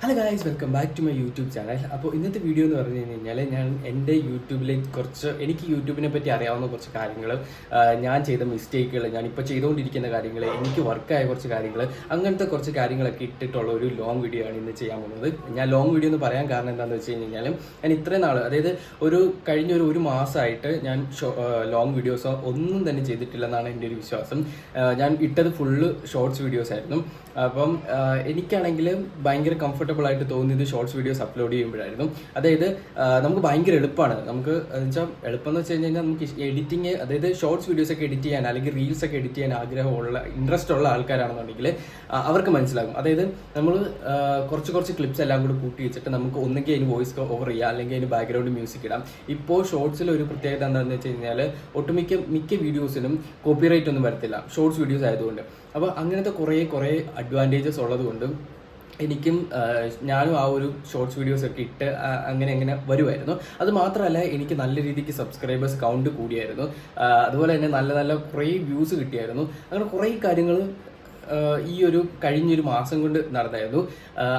Hello guys welcome back to my YouTube channel അപ്പോൾ ഇന്നത്തെ video എന്ന് പറഞ്ഞു കഴിഞ്ഞാൽ ഞാൻ എന്റെ യൂട്യൂബിലെ കുറച്ച് എനിക്ക് യൂട്യൂബിനെ പറ്റി അറിയാവുന്ന കുറച്ച് കാര്യങ്ങൾ ഞാൻ ചെയ്ത മിസ്റ്റേക്കുകൾ ഞാൻ ഇപ്പോൾ ചെയ്തുകൊണ്ടിരിക്കുന്ന കാര്യങ്ങൾ എനിക്ക് വർക്കായ കുറച്ച് കാര്യങ്ങൾ അങ്ങനത്തെ കുറച്ച് കാര്യങ്ങളൊക്കെ ഇട്ടിട്ടുള്ള ഒരു ലോങ് വീഡിയോ ആണ് ഇന്ന് ചെയ്യാൻ പോകുന്നത്. ഞാൻ ലോങ് വീഡിയോ എന്ന് പറയാൻ കാരണം എന്താണെന്ന് വെച്ച് കഴിഞ്ഞാൽ ഞാൻ ഇത്രയും നാൾ അതായത് ഒരു കഴിഞ്ഞ ഒരു ഒരു മാസമായിട്ട് ഞാൻ ലോങ് വീഡിയോസോ ഒന്നും തന്നെ ചെയ്തിട്ടില്ലെന്നാണ് എന്റെ ഒരു വിശ്വാസം. ഞാൻ ഇട്ടത് ഫുള്ള് ഷോർട്സ് വീഡിയോസ് ആയിരുന്നു. അപ്പം എനിക്കാണെങ്കിൽ ഭയങ്കര കംഫർട്ടബിൾ ആയിട്ട് തോന്നിയത് ഷോർട്സ് വീഡിയോസ് അപ്ലോഡ് ചെയ്യുമ്പോഴായിരുന്നു. അതായത് നമുക്ക് ഭയങ്കര എളുപ്പമാണ്. നമുക്ക് വെച്ചാൽ എളുപ്പം എന്ന് വെച്ച് കഴിഞ്ഞാൽ നമുക്ക് എഡിറ്റിങ് അതായത് ഷോർട്സ് വീഡിയോസ് ഒക്കെ എഡിറ്റ് ചെയ്യാൻ അല്ലെങ്കിൽ റീൽസ് ഒക്കെ എഡിറ്റ് ചെയ്യാൻ ആഗ്രഹമുള്ള ഇൻട്രസ്റ്റ് ഉള്ള ആൾക്കാരാണെന്നുണ്ടെങ്കിൽ അവർക്ക് മനസ്സിലാകും. അതായത് നമ്മൾ കുറച്ച് കുറച്ച് ക്ലിപ്സ് എല്ലാം കൂടി കൂട്ടി വെച്ചിട്ട് നമുക്ക് ഒന്നുകിൽ അതിന് വോയിസ് ഓവർ ചെയ്യാം അല്ലെങ്കിൽ അതിന് ബാക്ക്ഗ്രൗണ്ട് മ്യൂസിക് ഇടാം. ഇപ്പോൾ ഷോർട്സിൽ ഒരു പ്രത്യേകത എന്താണെന്ന് വെച്ച് കഴിഞ്ഞാൽ ഒട്ടുമിക്ക മിക്ക വീഡിയോസിനും കോപ്പിറൈറ്റ് ഒന്നും വരത്തില്ല. ഷോർട്സ് വീഡിയോസ് ആയതുകൊണ്ട്. അപ്പോൾ അങ്ങനത്തെ കുറേ കുറേ അഡ്വാന്റേജസ് ഉള്ളതുകൊണ്ട് എനിക്കും ഞാനും ആ ഒരു ഷോർട്സ് വീഡിയോസ് ഒക്കെ ഇട്ട് അങ്ങനെ അങ്ങനെ വരുമായിരുന്നു അത് മാത്രമല്ല എനിക്ക് നല്ല രീതിക്ക് സബ്സ്ക്രൈബേഴ്സ് കൗണ്ട് കൂടിയായിരുന്നു. അതുപോലെ തന്നെ നല്ല നല്ല കുറേ വ്യൂസ് കിട്ടിയായിരുന്നു. അങ്ങനെ കുറേ കാര്യങ്ങൾ ഈ ഒരു കഴിഞ്ഞൊരു മാസം കൊണ്ട് നടന്നായിരുന്നു.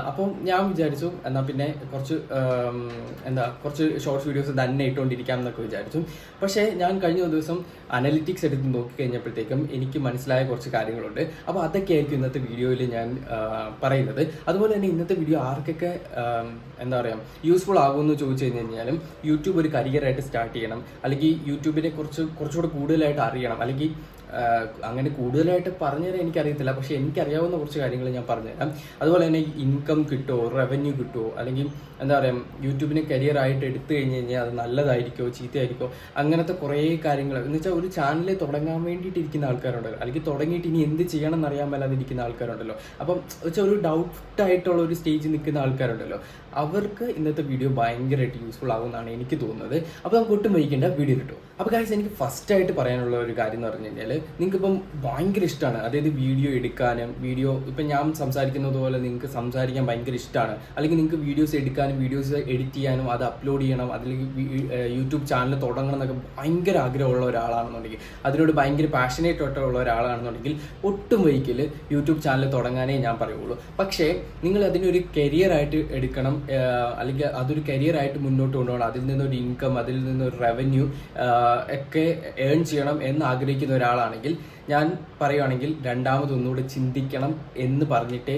അപ്പം ഞാൻ വിചാരിച്ചു എന്നാൽ പിന്നെ കുറച്ച് എന്താ കുറച്ച് ഷോർട്സ് വീഡിയോസ് തന്നെ ഇട്ടുകൊണ്ടിരിക്കാം എന്നൊക്കെ വിചാരിച്ചു. പക്ഷേ ഞാൻ കഴിഞ്ഞ ദിവസം അനലിറ്റിക്സ് എടുത്ത് നോക്കിക്കഴിഞ്ഞപ്പോഴത്തേക്കും എനിക്ക് മനസ്സിലായ കുറച്ച് കാര്യങ്ങളുണ്ട്. അപ്പോൾ അതൊക്കെ ആയിരിക്കും ഇന്നത്തെ വീഡിയോയിൽ ഞാൻ പറയുന്നത്. അതുപോലെ തന്നെ ഇന്നത്തെ വീഡിയോ ആർക്കൊക്കെ എന്താ പറയുക യൂസ്ഫുൾ ആകുമെന്ന് ചോദിച്ചു കഴിഞ്ഞ് കഴിഞ്ഞാലും യൂട്യൂബ് ഒരു കരിയറായിട്ട് സ്റ്റാർട്ട് ചെയ്യണം. അല്ലെങ്കിൽ യൂട്യൂബിനെ കുറിച്ച് കുറച്ചുകൂടെ കൂടുതലായിട്ട് അറിയണം. അല്ലെങ്കിൽ അങ്ങനെ കൂടുതലായിട്ട് പറഞ്ഞുതരാൻ എനിക്കറിയത്തില്ല. പക്ഷെ എനിക്കറിയാവുന്ന കുറച്ച് കാര്യങ്ങൾ ഞാൻ പറഞ്ഞുതരാം. അതുപോലെ തന്നെ ഇൻകം കിട്ടുമോ റവന്യൂ കിട്ടുമോ അല്ലെങ്കിൽ എന്താ പറയുക യൂട്യൂബിനെ കരിയർ ആയിട്ട് എടുത്തു കഴിഞ്ഞ് കഴിഞ്ഞാൽ അത് നല്ലതായിരിക്കോ ചീത്തയായിരിക്കുമോ അങ്ങനത്തെ കുറേ കാര്യങ്ങൾ. എന്ന് വെച്ചാൽ ഒരു ചാനൽ തുടങ്ങാൻ വേണ്ടിയിട്ട് ഇരിക്കുന്ന ആൾക്കാരുണ്ടല്ലോ. അല്ലെങ്കിൽ തുടങ്ങിയിട്ട് ഇനി എന്ത് ചെയ്യണം എന്നറിയാൻ മേലാതെ ഇരിക്കുന്ന ആൾക്കാരുണ്ടല്ലോ. അപ്പം വെച്ചാൽ ഒരു ഡൗട്ട് ആയിട്ടുള്ള ഒരു സ്റ്റേജിൽ നിൽക്കുന്ന ആൾക്കാരുണ്ടല്ലോ. അവർക്ക് ഇന്നത്തെ വീഡിയോ ഭയങ്കരമായിട്ട് യൂസ്ഫുൾ ആകുമെന്നാണ് എനിക്ക് തോന്നുന്നത്. അപ്പോൾ നമുക്ക് ഒട്ടും വൈകിക്കേണ്ട വീഡിയോ കിട്ടും അപ്പോൾ കാര്യം എനിക്ക് ഫസ്റ്റ് ആയിട്ട് പറയാനുള്ള ഒരു കാര്യം എന്ന് പറഞ്ഞു കഴിഞ്ഞാൽ നിങ്ങൾക്കിപ്പം ഭയങ്കര ഇഷ്ടമാണ് അതായത് വീഡിയോ എടുക്കാനും വീഡിയോ ഇപ്പം ഞാൻ സംസാരിക്കുന്നത് പോലെ നിങ്ങൾക്ക് സംസാരിക്കാൻ ഭയങ്കര ഇഷ്ടമാണ് അല്ലെങ്കിൽ നിങ്ങൾക്ക് വീഡിയോസ് എടുക്കാനും വീഡിയോസ് എഡിറ്റ് ചെയ്യാനും അത് അപ്ലോഡ് ചെയ്യണം അല്ലെങ്കിൽ യൂട്യൂബ് ചാനൽ തുടങ്ങണം എന്നൊക്കെ ഭയങ്കര ആഗ്രഹമുള്ള ഒരാളാണെന്നുണ്ടെങ്കിൽ അതിനോട് ഭയങ്കര പാഷനേറ്റ് ആയിട്ടുള്ള ഒരാളാണെന്നുണ്ടെങ്കിൽ ഒട്ടും വൈകിൽ യൂട്യൂബ് ചാനൽ തുടങ്ങാനേ ഞാൻ പറയുള്ളൂ. പക്ഷേ നിങ്ങൾ അതിനൊരു കരിയറായിട്ട് എടുക്കണം അല്ലെങ്കിൽ അതൊരു കരിയറായിട്ട് മുന്നോട്ട് കൊണ്ടുപോകണം. അതിൽ നിന്നൊരു ഇൻകം അതിൽ നിന്നൊരു റവന്യൂ ഒക്കെ ഏൺ ചെയ്യണം എന്ന് ആഗ്രഹിക്കുന്ന ഒരാളാണെങ്കിൽ ഞാൻ പറയുവാണെങ്കിൽ രണ്ടാമത് ഒന്നുകൂടെ ചിന്തിക്കണം എന്ന് പറഞ്ഞിട്ടേ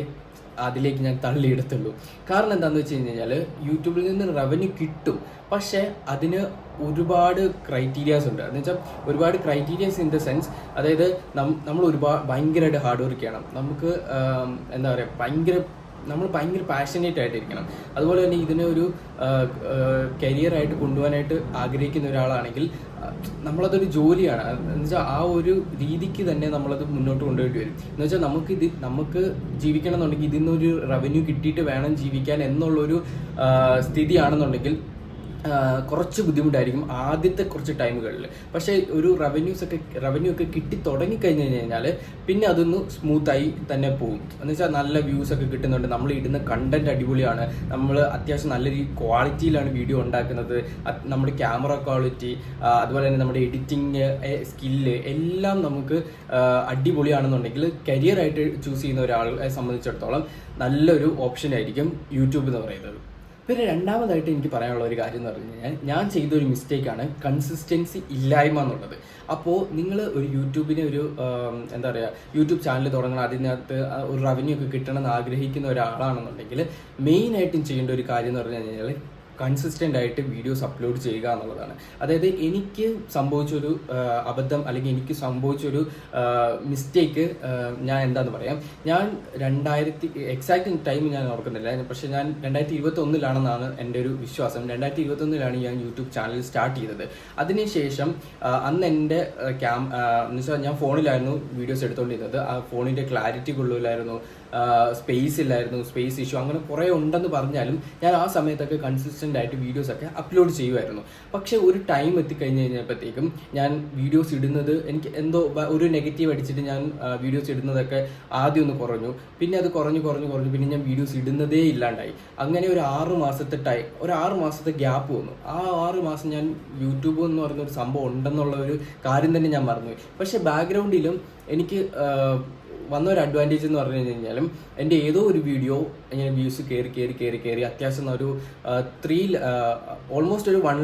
അതിലേക്ക് ഞാൻ തള്ളിയെടുത്തുള്ളൂ. കാരണം എന്താണെന്ന് വെച്ച് കഴിഞ്ഞാൽ യൂട്യൂബിൽ നിന്ന് റവന്യൂ കിട്ടും. പക്ഷേ അതിന് ഒരുപാട് ക്രൈറ്റീരിയാസ് ഉണ്ട്. എന്ന് വെച്ചാൽ ഒരുപാട് ക്രൈറ്റീരിയാസ് ഇൻ ദ സെൻസ് അതായത് നമ്മൾ ഒരുപാട് ഭയങ്കരമായിട്ട് ഹാർഡ് വർക്ക് ചെയ്യണം. നമുക്ക് എന്താ പറയുക ഭയങ്കര നമ്മൾ ഭയങ്കര പാഷനേറ്റ് ആയിട്ടിരിക്കണം. അതുപോലെ തന്നെ ഇതിനെ ഒരു കരിയറായിട്ട് കൊണ്ടുപോകാനായിട്ട് ആഗ്രഹിക്കുന്ന ഒരാളാണെങ്കിൽ നമ്മളതൊരു ജോലിയാണ്. എന്നുവെച്ചാൽ ആ ഒരു രീതിക്ക് തന്നെ നമ്മളത് മുന്നോട്ട് കൊണ്ടുപോയിട്ട് വരും. എന്ന് വെച്ചാൽ നമുക്ക് ഇത് നമുക്ക് ജീവിക്കണം എന്നുണ്ടെങ്കിൽ ഇതിൽ നിന്നൊരു റവന്യൂ കിട്ടിയിട്ട് വേണം ജീവിക്കാൻ എന്നുള്ളൊരു സ്ഥിതിയാണെന്നുണ്ടെങ്കിൽ കുറച്ച് ബുദ്ധിമുട്ടായിരിക്കും ആദ്യത്തെ കുറച്ച് ടൈമുകളിൽ. പക്ഷേ ഒരു റവന്യൂസ് ഒക്കെ റവന്യൂ ഒക്കെ കിട്ടി തുടങ്ങി കഴിഞ്ഞ് കഴിഞ്ഞാൽ പിന്നെ അതൊന്ന് സ്മൂത്തായി തന്നെ പോകും. എന്ന് വെച്ചാൽ നല്ല വ്യൂസ് ഒക്കെ കിട്ടുന്നുണ്ട്. നമ്മൾ ഇടുന്ന കണ്ടന്റ് അടിപൊളിയാണ്. നമ്മൾ അത്യാവശ്യം നല്ല രീതി ക്വാളിറ്റിയിലാണ് വീഡിയോ ഉണ്ടാക്കുന്നത്. നമ്മുടെ ക്യാമറ ക്വാളിറ്റി അതുപോലെ തന്നെ നമ്മുടെ എഡിറ്റിംഗ് സ്കില്ല് എല്ലാം നമുക്ക് അടിപൊളിയാണെന്നുണ്ടെങ്കിൽ കരിയറായിട്ട് ചൂസ് ചെയ്യുന്ന ഒരാളെ സംബന്ധിച്ചിടത്തോളം നല്ലൊരു ഓപ്ഷൻ ആയിരിക്കും യൂട്യൂബ് എന്ന് പറയുന്നത്. പിന്നെ രണ്ടാമതായിട്ട് എനിക്ക് പറയാനുള്ള ഒരു കാര്യം എന്ന് പറഞ്ഞു കഴിഞ്ഞാൽ ഞാൻ ചെയ്തൊരു മിസ്റ്റേക്കാണ് കൺസിസ്റ്റൻസി ഇല്ലായ്മ എന്നുള്ളത്. അപ്പോൾ നിങ്ങൾ ഒരു യൂട്യൂബിനെ ഒരു എന്താ പറയുക യൂട്യൂബ് ചാനൽ തുടങ്ങണം അതിനകത്ത് ഒരു റവന്യൂ ഒക്കെ കിട്ടണം എന്ന് ആഗ്രഹിക്കുന്ന ഒരാളാണെന്നുണ്ടെങ്കിൽ മെയിനായിട്ടും ചെയ്യേണ്ട ഒരു കാര്യം എന്ന് പറഞ്ഞു കഴിഞ്ഞാൽ കൺസിസ്റ്റന്റ് ആയിട്ട് വീഡിയോസ് അപ്ലോഡ് ചെയ്യുക എന്നുള്ളതാണ്. അതായത് എനിക്ക് സംഭവിച്ചൊരു അബദ്ധം അല്ലെങ്കിൽ എനിക്ക് സംഭവിച്ചൊരു മിസ്റ്റേക്ക് ഞാൻ എന്താന്ന് പറയാം. ഞാൻ രണ്ടായിരത്തി എക്സാക്ട് ടൈം ഞാൻ ഓർക്കുന്നില്ല. പക്ഷെ ഞാൻ രണ്ടായിരത്തി ഇരുപത്തി ഒന്നിലാണെന്നാണ് എന്റെ ഒരു വിശ്വാസം. രണ്ടായിരത്തി ഇരുപത്തി ഒന്നിലാണ് ഞാൻ യൂട്യൂബ് ചാനൽ സ്റ്റാർട്ട് ചെയ്തത്. അതിനുശേഷം അന്ന് എന്റെ ക്യാം എന്ന് വെച്ചാൽ ഞാൻ ഫോണിലായിരുന്നു വീഡിയോസ് എടുത്തുകൊണ്ടിരുന്നത് ആ ഫോണിന്റെ ക്ലാരിറ്റി കൊള്ളില്ലായിരുന്നു സ്പേസ് ഇല്ലായിരുന്നു സ്പേസ് ഇഷ്യൂ അങ്ങനെ കുറേ ഉണ്ടെന്ന് പറഞ്ഞാലും ഞാൻ ആ സമയത്തൊക്കെ കൺസിസ്റ്റന്റ് ആയിട്ട് വീഡിയോസ് ഒക്കെ അപ്ലോഡ് ചെയ്യുമായിരുന്നു. പക്ഷെ ഒരു ടൈം എത്തിക്കഴിഞ്ഞ് കഴിഞ്ഞപ്പോഴത്തേക്കും ഞാൻ വീഡിയോസ് ഇടുന്നത് എനിക്ക് എന്തോ ഒരു നെഗറ്റീവ് അടിച്ചിട്ട് ഞാൻ വീഡിയോസ് ഇടുന്നതൊക്കെ ആദ്യം ഒന്ന് കുറഞ്ഞു. പിന്നെ അത് കുറഞ്ഞു കുറഞ്ഞു കുറഞ്ഞു പിന്നെ ഞാൻ വീഡിയോസ് ഇടുന്നതേ ഇല്ലാണ്ടായി. അങ്ങനെ ഒരു ആറ് മാസത്തെ ടൈം ഒരു ആറ് മാസത്തെ ഗ്യാപ്പ് വന്നു. ആ ആറ് മാസം ഞാൻ യൂട്യൂബ് എന്ന് പറയുന്ന ഒരു സംഭവം ഉണ്ടെന്നുള്ള ഒരു കാര്യം തന്നെ ഞാൻ മറന്നുപോയി. പക്ഷെ ബാക്ക്ഗ്രൗണ്ടിലും എനിക്ക് വന്ന ഒരു അഡ്വാന്റേജ് എന്ന് പറഞ്ഞു കഴിഞ്ഞാലും എന്റെ ഏതോ ഒരു വീഡിയോ ഇങ്ങനെ വ്യൂസ് കയറി കയറി കയറി കയറി അത്യാവശ്യം ഒരു ത്രീ ഓൾമോസ്റ്റ് ഒരു വൺ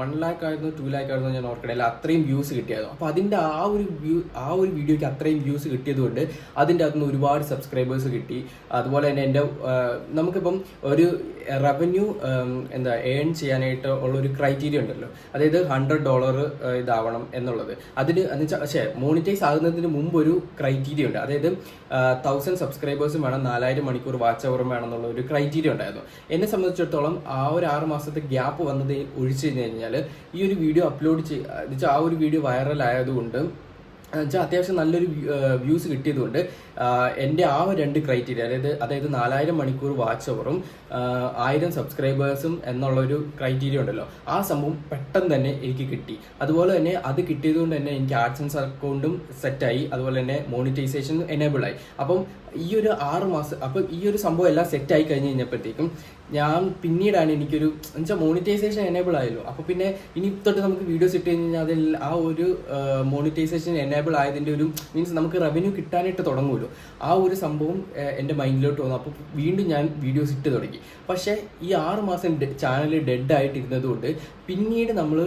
വൺ ലാക്ക് ആയിരുന്നു ടു ലാക്ക് ആയിരുന്നു ഞാൻ ഓർക്കണില്ല അത്രയും വ്യൂസ് കിട്ടിയായിരുന്നു അപ്പോൾ അതിന്റെ ആ ഒരു വ്യൂ ആ ഒരു വീഡിയോയ്ക്ക് അത്രയും വ്യൂസ് കിട്ടിയതുകൊണ്ട് അതിന്റെ അകത്തുനിന്ന് ഒരുപാട് സബ്സ്ക്രൈബേഴ്സ് കിട്ടി. അതുപോലെ തന്നെ എന്റെ നമുക്കിപ്പം ഒരു റവന്യൂ എന്താ ഏൺ ചെയ്യാനായിട്ട് ഉള്ള ഒരു ക്രൈറ്റീരിയ ഉണ്ടല്ലോ. അതായത് ഹൺഡ്രഡ് ഡോളർ ഇതാവണം എന്നുള്ളത്. അതിന് എന്ന് വെച്ചാൽ പക്ഷേ മോണിറ്റൈസ് ആകുന്നതിന് മുമ്പ് ഒരു ക്രൈറ്റീരിയ ഉണ്ട്. അതായത് തൗസൻഡ് സബ്സ്ക്രൈബേഴ്സും വേണം നാലായിരം മണിക്കൂർ വാച്ച് അവറും വേണം എന്നുള്ള ഒരു ക്രൈറ്റീരിയ ഉണ്ടായിരുന്നു. എന്നെ സംബന്ധിച്ചിടത്തോളം ആ ഒരു ആറ് മാസത്തെ ഗ്യാപ്പ് വന്നത് ഒഴിച്ചു കഴിഞ്ഞു കഴിഞ്ഞാൽ ഈ ഒരു വീഡിയോ അപ്ലോഡ് ചെയ്ത് ആ ഒരു വീഡിയോ വൈറൽ എന്നുവെച്ചാൽ അത്യാവശ്യം നല്ലൊരു വ്യൂസ് കിട്ടിയതുകൊണ്ട് എന്റെ ആ രണ്ട് ക്രൈറ്റീരിയ അതായത് അതായത് നാലായിരം മണിക്കൂർ വാച്ച് അവറും ആയിരം സബ്സ്ക്രൈബേഴ്സും എന്നുള്ള ഒരു ക്രൈറ്റീരിയ ഉണ്ടല്ലോ. ആ സംഭവം പെട്ടെന്ന് തന്നെ എനിക്ക് കിട്ടി. അതുപോലെ തന്നെ അത് കിട്ടിയതുകൊണ്ട് തന്നെ എനിക്ക് ആഡ്സൻസ് അക്കൗണ്ടും സെറ്റായി അതുപോലെ തന്നെ മോണിറ്റൈസേഷൻ എനേബിൾ ആയി. അപ്പം ഈ ഒരു ആറ് മാസം അപ്പം ഈ ഒരു സംഭവം എല്ലാം സെറ്റായി കഴിഞ്ഞ് കഴിഞ്ഞപ്പോഴത്തേക്കും ഞാൻ പിന്നീടാണ് എനിക്കൊരു എന്നുവെച്ചാൽ മോണിറ്റൈസേഷൻ എനേബിൾ ആയല്ലോ. അപ്പോൾ പിന്നെ ഇനി തൊട്ട് നമുക്ക് വീഡിയോസ് ഇട്ട് കഴിഞ്ഞ് കഴിഞ്ഞാൽ അതിൽ ആ ഒരു മോണിറ്റൈസേഷൻ എനേബിൾ ആയതിന്റെ ഒരു മീൻസ് നമുക്ക് റവന്യൂ കിട്ടാനായിട്ട് തുടങ്ങുമല്ലോ. ആ ഒരു സംഭവം എന്റെ മൈൻഡിലോട്ട് വന്നു. അപ്പോൾ വീണ്ടും ഞാൻ വീഡിയോസ് ഇട്ട് തുടങ്ങി. പക്ഷേ ഈ ആറ് മാസം ചാനൽ ഡെഡ് ആയിട്ടിരുന്നത് കൊണ്ട് പിന്നീട് നമ്മൾ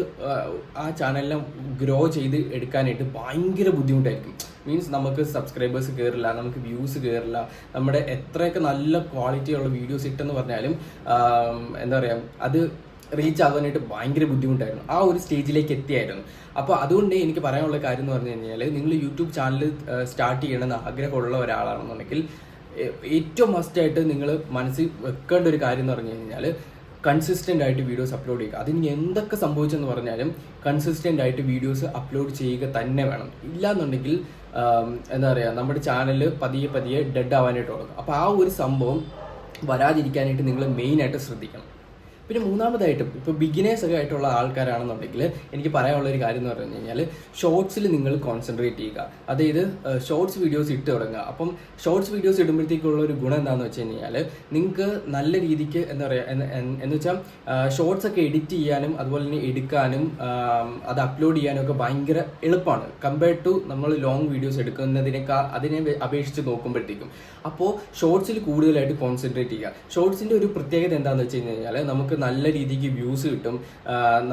ആ ചാനലിനെ ഗ്രോ ചെയ്ത് എടുക്കാനായിട്ട് ഭയങ്കര ബുദ്ധിമുട്ടായിരിക്കും. മീൻസ് നമുക്ക് സബ്സ്ക്രൈബേഴ്സ് കയറില്ല നമുക്ക് വ്യൂസ് കയറില്ല നമ്മുടെ എത്രയൊക്കെ നല്ല ക്വാളിറ്റിയുള്ള വീഡിയോസ് ഇട്ടെന്ന് പറഞ്ഞാലും എന്താ പറയുക അത് റീച്ച് ആകാനായിട്ട് ഭയങ്കര ബുദ്ധിമുട്ടായിരുന്നു. ആ ഒരു സ്റ്റേജിലേക്ക് എത്തിയായിരുന്നു. അപ്പോൾ അതുകൊണ്ട് എനിക്ക് പറയാനുള്ള കാര്യം എന്ന് പറഞ്ഞു കഴിഞ്ഞാൽ നിങ്ങൾ യൂട്യൂബ് ചാനൽ സ്റ്റാർട്ട് ചെയ്യണമെന്ന് ആഗ്രഹമുള്ള ഒരാളാണെന്നുണ്ടെങ്കിൽ ഏറ്റവും മസ്റ്റായിട്ട് നിങ്ങൾ മനസ്സിൽ വെക്കേണ്ട ഒരു കാര്യം എന്ന് പറഞ്ഞു കഴിഞ്ഞാൽ കൺസിസ്റ്റന്റ് ആയിട്ട് വീഡിയോസ് അപ്ലോഡ് ചെയ്യുക. അതിന് എന്തൊക്കെ സംഭവിച്ചെന്ന് പറഞ്ഞാലും കൺസിസ്റ്റന്റ് ആയിട്ട് വീഡിയോസ് അപ്ലോഡ് ചെയ്യുക തന്നെ വേണം. ഇല്ലാന്നുണ്ടെങ്കിൽ എന്താ പറയുക നമ്മുടെ ചാനൽ പതിയെ പതിയെ ഡെഡ് ആവാനായിട്ട് തുടങ്ങും. അപ്പോൾ ആ ഒരു സംഭവം വരാതിരിക്കാനായിട്ട് നിങ്ങൾ മെയിനായിട്ട് ശ്രദ്ധിക്കണം. പിന്നെ മൂന്നാമതായിട്ടും ഇപ്പോൾ ബിഗിനേഴ്സ് ഒക്കെ ആയിട്ടുള്ള ആൾക്കാരാണെന്നുണ്ടെങ്കിൽ എനിക്ക് പറയാനുള്ള ഒരു കാര്യം എന്ന് പറഞ്ഞു കഴിഞ്ഞാൽ ഷോർട്സിൽ നിങ്ങൾ കോൺസെൻട്രേറ്റ് ചെയ്യുക. അതായത് ഷോർട്സ് വീഡിയോസ് ഇട്ട് തുടങ്ങുക. അപ്പം ഷോർട്സ് വീഡിയോസ് ഇടുമ്പോഴത്തേക്കുള്ള ഒരു ഗുണം എന്താണെന്ന് വെച്ച് കഴിഞ്ഞാൽ നിങ്ങൾക്ക് നല്ല രീതിക്ക് എന്താ പറയുക എന്ന് വെച്ചാൽ ഷോർട്സ് ഒക്കെ എഡിറ്റ് ചെയ്യാനും അതുപോലെ തന്നെ എടുക്കാനും അത് അപ്ലോഡ് ചെയ്യാനും ഒക്കെ ഭയങ്കര എളുപ്പമാണ്. കമ്പയർഡ് ടു നമ്മൾ ലോങ് വീഡിയോസ് എടുക്കുന്നതിനേക്കാൾ അതിനെ അപേക്ഷിച്ച് നോക്കുമ്പോഴത്തേക്കും. അപ്പോൾ ഷോർട്സിൽ കൂടുതലായിട്ട് കോൺസെൻട്രേറ്റ് ചെയ്യുക. ഷോർട്സിന്റെ ഒരു പ്രത്യേകത എന്താണെന്ന് വെച്ച് കഴിഞ്ഞാൽ നമുക്ക് നല്ല രീതിക്ക് വ്യൂസ് കിട്ടും.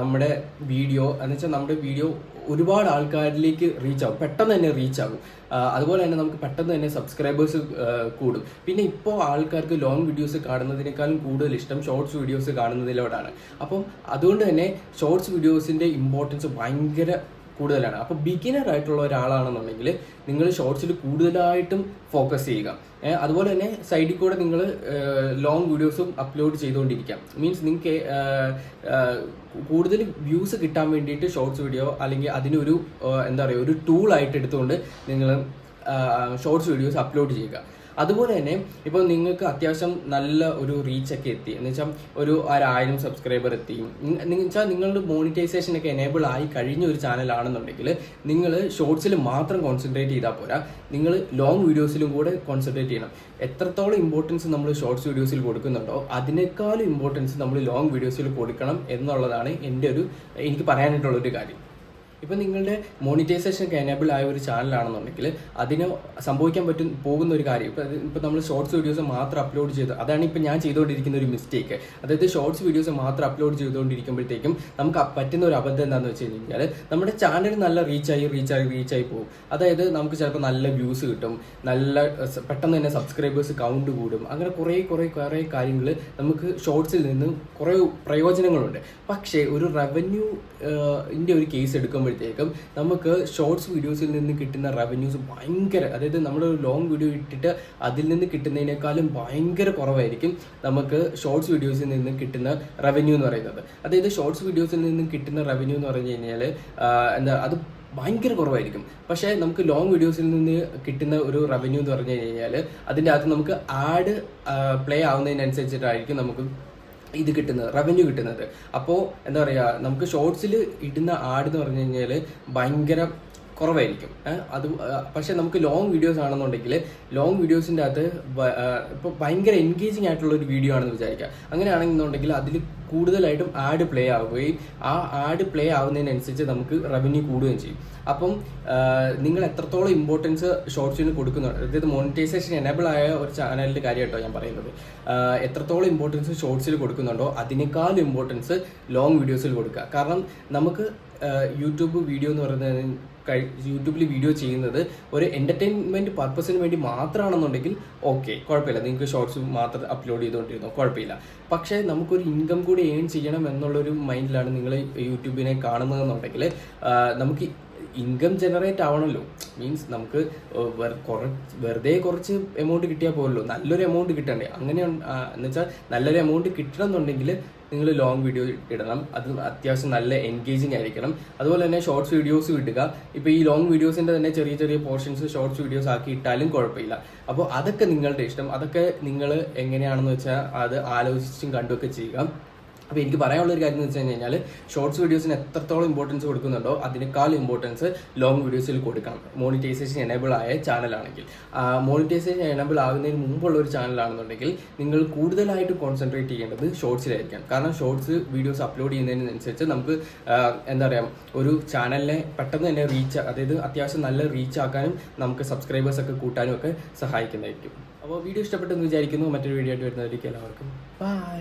നമ്മുടെ വീഡിയോ എന്ന് വെച്ചാൽ നമ്മുടെ വീഡിയോ ഒരുപാട് ആൾക്കാരിലേക്ക് റീച്ച് ആകും. പെട്ടെന്ന് തന്നെ റീച്ച് ആകും. അതുപോലെ തന്നെ നമുക്ക് പെട്ടെന്ന് തന്നെ സബ്സ്ക്രൈബേഴ്സ് കൂടും. പിന്നെ ഇപ്പോൾ ആൾക്കാർക്ക് ലോങ് വീഡിയോസ് കാണുന്നതിനേക്കാളും കൂടുതൽ ഇഷ്ടം ഷോർട്സ് വീഡിയോസ് കാണുന്നതിലോടാണ്. അപ്പം അതുകൊണ്ട് തന്നെ ഷോർട്സ് വീഡിയോസിന്റെ ഇമ്പോർട്ടൻസ് ഭയങ്കര കൂടുതലാണ്. അപ്പോൾ ബിഗിനർ ആയിട്ടുള്ള ഒരാളാണെന്നുണ്ടെങ്കിൽ നിങ്ങൾ ഷോർട്സിൽ കൂടുതലായിട്ടും ഫോക്കസ് ചെയ്യുക. അതുപോലെ തന്നെ സൈഡിൽ കൂടെ നിങ്ങൾ ലോങ് വീഡിയോസും അപ്ലോഡ് ചെയ്തുകൊണ്ടിരിക്കാം. മീൻസ് നിങ്ങൾക്ക് കൂടുതൽ വ്യൂസ് കിട്ടാൻ വേണ്ടിയിട്ട് ഷോർട്സ് വീഡിയോ അല്ലെങ്കിൽ അതിനൊരു എന്താ പറയുക ഒരു ടൂൾ ആയിട്ട് എടുത്തുകൊണ്ട് നിങ്ങൾ ഷോർട്സ് വീഡിയോസ് അപ്ലോഡ് ചെയ്യുക. അതുപോലെ തന്നെ ഇപ്പോൾ നിങ്ങൾക്ക് അത്യാവശ്യം നല്ല ഒരു റീച്ചൊക്കെ എത്തി. എന്ന് വെച്ചാൽ ഒരു ഒരായിരം സബ്സ്ക്രൈബർ എത്തി. എന്ന് വെച്ചാൽ നിങ്ങളുടെ മോണിറ്റൈസേഷൻ ഒക്കെ എനേബിൾ ആയി കഴിഞ്ഞ ഒരു ചാനലാണെന്നുണ്ടെങ്കിൽ നിങ്ങൾ ഷോർട്സിൽ മാത്രം കോൺസെൻട്രേറ്റ് ചെയ്താൽ പോരാ. നിങ്ങൾ ലോങ് വീഡിയോസിലും കൂടെ കോൺസെൻട്രേറ്റ് ചെയ്യണം. എത്രത്തോളം ഇമ്പോർട്ടൻസ് നമ്മൾ ഷോർട്സ് വീഡിയോസിൽ കൊടുക്കുന്നുണ്ടോ അതിനേക്കാളും ഇമ്പോർട്ടൻസ് നമ്മൾ ലോങ് വീഡിയോസിൽ കൊടുക്കണം എന്നുള്ളതാണ് എന്റെ ഒരു എനിക്ക് പറയാനായിട്ടുള്ള ഒരു കാര്യം. ഇപ്പം നിങ്ങളുടെ മോണിറ്റൈസേഷൻ എനേബിൾ ആയ ഒരു ചാനലാണെന്നുണ്ടെങ്കിൽ അതിന് സംഭവിക്കാൻ പറ്റും പോകുന്ന ഒരു കാര്യം. ഇപ്പം ഇപ്പം നമ്മൾ ഷോർട്സ് വീഡിയോസ് മാത്രം അപ്ലോഡ് ചെയ്ത് അതാണ് ഇപ്പം ഞാൻ ചെയ്തുകൊണ്ടിരിക്കുന്ന ഒരു മിസ്റ്റേക്ക് അതായത് ഷോർട്സ് വീഡിയോസ് മാത്രം അപ്ലോഡ് ചെയ്തുകൊണ്ടിരിക്കുമ്പോഴത്തേക്കും നമുക്ക് പറ്റുന്ന ഒരു അബദ്ധം എന്താണെന്ന് വെച്ച് കഴിഞ്ഞാൽ നമ്മുടെ ചാനൽ നല്ല റീച്ചായി റീച്ചായി റീച്ചായി പോകും. അതായത് നമുക്ക് ചിലപ്പോൾ നല്ല വ്യൂസ് കിട്ടും നല്ല പെട്ടെന്ന് തന്നെ സബ്സ്ക്രൈബേഴ്സ് കൗണ്ട് കൂടും. അങ്ങനെ കുറേ കുറേ കുറേ കാര്യങ്ങൾ നമുക്ക് ഷോർട്സിൽ നിന്ന് കുറേ പ്രയോജനങ്ങളുണ്ട്. പക്ഷേ ഒരു റവന്യൂ ഇന്റെ ഒരു കേസ് എടുക്കുമ്പോഴത്തേക്കും നമുക്ക് ഷോർട്സ് വീഡിയോസിൽ നിന്ന് കിട്ടുന്ന റവന്യൂസ് ഭയങ്കര അതായത് നമ്മൾ ലോങ് വീഡിയോ ഇട്ടിട്ട് അതിൽ നിന്ന് കിട്ടുന്നതിനേക്കാളും ഭയങ്കര കുറവായിരിക്കും നമുക്ക് ഷോർട്സ് വീഡിയോസിൽ നിന്ന് കിട്ടുന്ന റവന്യൂ എന്ന് പറയുന്നത്. അതായത് ഷോർട്സ് വീഡിയോസിൽ നിന്ന് കിട്ടുന്ന റവന്യൂ എന്ന് പറഞ്ഞു കഴിഞ്ഞാൽ എന്താ അത് ഭയങ്കര കുറവായിരിക്കും. പക്ഷേ നമുക്ക് ലോങ് വീഡിയോസിൽ നിന്ന് കിട്ടുന്ന ഒരു റവന്യൂ എന്ന് പറഞ്ഞു കഴിഞ്ഞാൽ അതിന്റെ അകത്ത് നമുക്ക് ആഡ് പ്ലേ ആവുന്നതിനനുസരിച്ചിട്ടായിരിക്കും നമുക്ക് ഇത് കിട്ടുന്നത് റവന്യൂ കിട്ടുന്നത്. അപ്പോൾ എന്താ പറയുക നമുക്ക് ഷോർട്സിൽ ഇടുന്ന ആഡ് എന്ന് പറഞ്ഞു കഴിഞ്ഞാൽ ഭയങ്കര കുറവായിരിക്കും. അത് പക്ഷേ നമുക്ക് ലോങ് വീഡിയോസ് ആണെന്നുണ്ടെങ്കിൽ ലോങ് വീഡിയോസിന്റെ അകത്ത് ഇപ്പോൾ ഭയങ്കര എൻഗേജിങ് ആയിട്ടുള്ള ഒരു വീഡിയോ ആണെന്ന് വിചാരിക്കുക. അങ്ങനെയാണെന്നുണ്ടെങ്കിൽ അതിൽ കൂടുതലായിട്ടും ആഡ് പ്ലേ ആവുകയും ആ ആഡ് പ്ലേ ആവുന്നതിനനുസരിച്ച് നമുക്ക് റവന്യൂ കൂടുകയും ചെയ്യും. അപ്പം നിങ്ങൾ എത്രത്തോളം ഇമ്പോർട്ടൻസ് ഷോർട്സിന് കൊടുക്കുന്നുണ്ട് അതായത് മോണിറ്റൈസേഷൻ എനേബിൾ ആയ ഒരു ചാനലിന്റെ കാര്യമായിട്ടോ ഞാൻ പറയുന്നത്. എത്രത്തോളം ഇമ്പോർട്ടൻസ് ഷോർട്സിൽ കൊടുക്കുന്നുണ്ടോ അതിനേക്കാൾ ഇമ്പോർട്ടൻസ് ലോങ് വീഡിയോസിൽ കൊടുക്കുക. കാരണം നമുക്ക് യൂട്യൂബ് വീഡിയോ എന്ന് പറയുന്നത് യൂട്യൂബിൽ വീഡിയോ ചെയ്യുന്നത് ഒരു എന്റർടൈൻമെന്റ് പർപ്പസിന് വേണ്ടി മാത്രമാണെന്നുണ്ടെങ്കിൽ ഓക്കെ കുഴപ്പമില്ല. നിങ്ങൾക്ക് ഷോർട്സ് മാത്രം അപ്ലോഡ് ചെയ്തുകൊണ്ടിരുന്നോ? കുഴപ്പമില്ല. പക്ഷേ നമുക്കൊരു ഇൻകം കൂടി ഏൺ ചെയ്യണം എന്നുള്ളൊരു മൈൻഡിലാണ് നിങ്ങൾ യൂട്യൂബിനെ കാണുന്നതെന്നുണ്ടെങ്കിൽ നമുക്ക് ഇൻകം ജനറേറ്റ് ആവണമല്ലോ മീൻസ് നമുക്ക് കുറച്ച് കുറ- വെറുതെ കുറച്ച് എമൗണ്ട് കിട്ടിയാൽ പോലല്ലോ നല്ലൊരു എമൗണ്ട് കിട്ടണ്ടേ? അങ്ങനെ എന്ന് വെച്ചാൽ നല്ലൊരു എമൗണ്ട് കിട്ടണം എന്നുണ്ടെങ്കിൽ നിങ്ങൾ ലോങ് വീഡിയോ ഇടണം. അത് അത്യാവശ്യം നല്ല എൻഗേജിങ് ആയിരിക്കണം. അതുപോലെ തന്നെ ഷോർട്സ് വീഡിയോസ് ഇടുക. ഇപ്പോൾ ഈ ലോങ് വീഡിയോസിന്റെ തന്നെ ചെറിയ ചെറിയ പോർഷൻസ് ഷോർട്സ് വീഡിയോസ് ആക്കി ഇട്ടാലും കുഴപ്പമില്ല. അപ്പോൾ അതൊക്കെ നിങ്ങളുടെ ഇഷ്ടം. അതൊക്കെ നിങ്ങൾ എങ്ങനെയാണെന്ന് വെച്ചാൽ അത് ആലോചിച്ചും കണ്ടുമൊക്കെ ചെയ്യുക. അപ്പോൾ എനിക്ക് പറയാനുള്ള ഒരു കാര്യം എന്ന് വെച്ച് കഴിഞ്ഞാൽ ഷോർട്സ് വീഡിയോസിന് എത്രത്തോളം ഇമ്പോർട്ടൻസ് കൊടുക്കുന്നുണ്ടോ അതിനേക്കാൾ ഇമ്പോർട്ടൻസ് ലോങ് വീഡിയോസിൽ കൊടുക്കണം. മോണിറ്റൈസേഷൻ എനേബിൾ ആയ ചാനലാണെങ്കിൽ മോണിറ്റൈസേഷൻ എനേബിൾ ആകുന്നതിന് മുമ്പുള്ള ഒരു ചാനലാണെന്നുണ്ടെങ്കിൽ നിങ്ങൾ കൂടുതലായിട്ട് കോൺസെൻട്രേറ്റ് ചെയ്യേണ്ടത് ഷോർട്സിലായിരിക്കാം കാരണം ഷോർട്സ് വീഡിയോസ് അപ്ലോഡ് ചെയ്യുന്നതിനനുസരിച്ച് നമുക്ക് എന്താ പറയുക ഒരു ചാനലിനെ പെട്ടെന്ന് തന്നെ റീച്ച് അതായത് അത്യാവശ്യം നല്ല റീച്ച് ആക്കാനും നമുക്ക് സബ്സ്ക്രൈബേഴ്സ് ഒക്കെ കൂട്ടാനും ഒക്കെ സഹായിക്കുന്നതായിരിക്കും. അപ്പോൾ വീഡിയോ ഇഷ്ടപ്പെട്ടെന്ന് വിചാരിക്കുന്നു. മറ്റൊരു വീഡിയോ ആയിട്ട് വരുന്നതായിരിക്കും എല്ലാവർക്കും. ബൈ